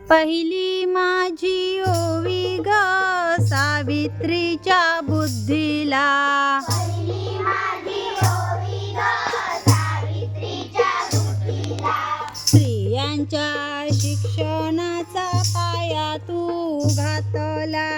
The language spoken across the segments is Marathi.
पहिली माझी ओवी ग सावित्रीच्या बुद्धीला. स्त्रियांच्या शिक्षणाचा पाया तू घातला.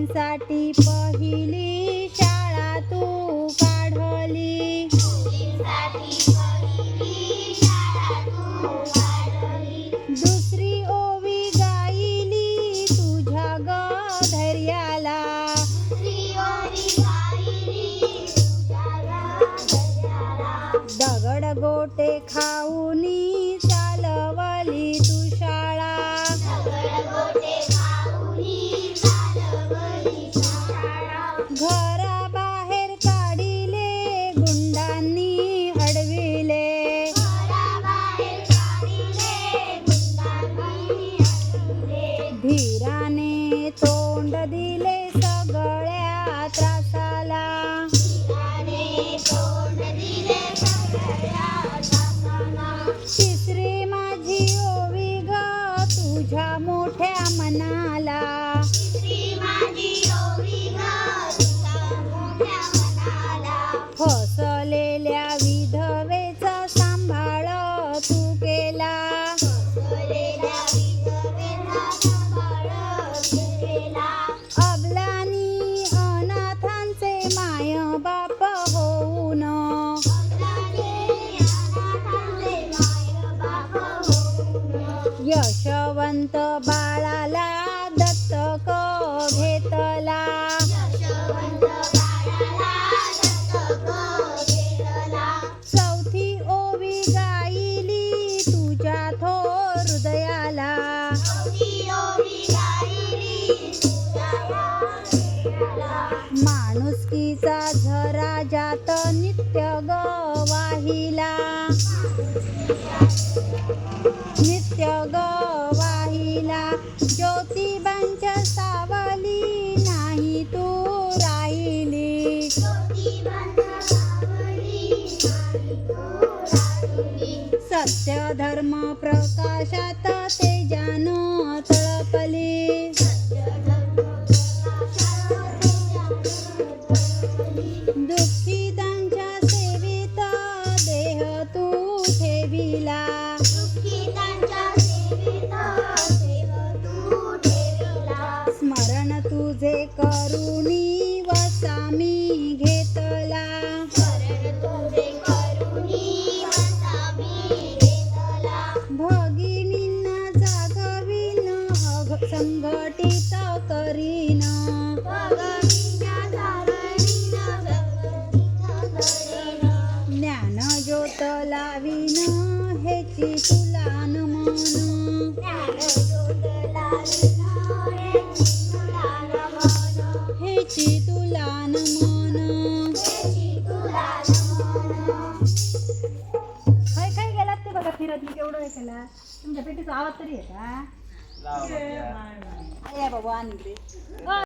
मुलींसाठी पहिली शाळा तू काढली. दुसरी ओवी गायली तुझ्या ग धैर्याला दगड गोटे खाऊनी मनाला. फसलेल्या विधवेचा सांभाळ तू केला. यशवंत बाळाला दत्तक घेतला. चौथी ओवी गायली तुझ्या थोर हृदयाला. माणुसकीचा झरा जात नित्य गवाहिला. वाहिला नित्य ग ज्योतिबांच्या सावली नाही तू राहिली. सत्य धर्म प्रकाशात तेजान तळपली. करुणी वसामी घेतला. भगिनींना जागविन संघटित करीन. ज्ञान ज्योत लावीन हेची तुला नमन. हेची तुला नमन. काय काय गेलात ते बघा फिरत मी केवढं हे केला? तुमच्या पेटीचा आवाज तरी आहे का लावा. या बाबा आणि